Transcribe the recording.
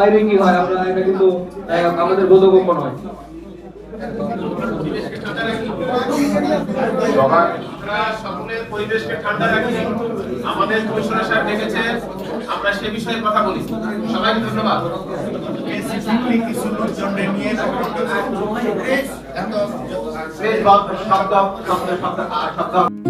বাইরে কি হয় আপনারা এটা কিন্তু আমাদের বোধগম্য নয় সকলের পরিবেশকে আমাদের আমরা সে বিষয়ে কথা বলি। সবাইকে ধন্যবাদ। নিয়ে শব্দ শব্দ শব্দ শব্দ।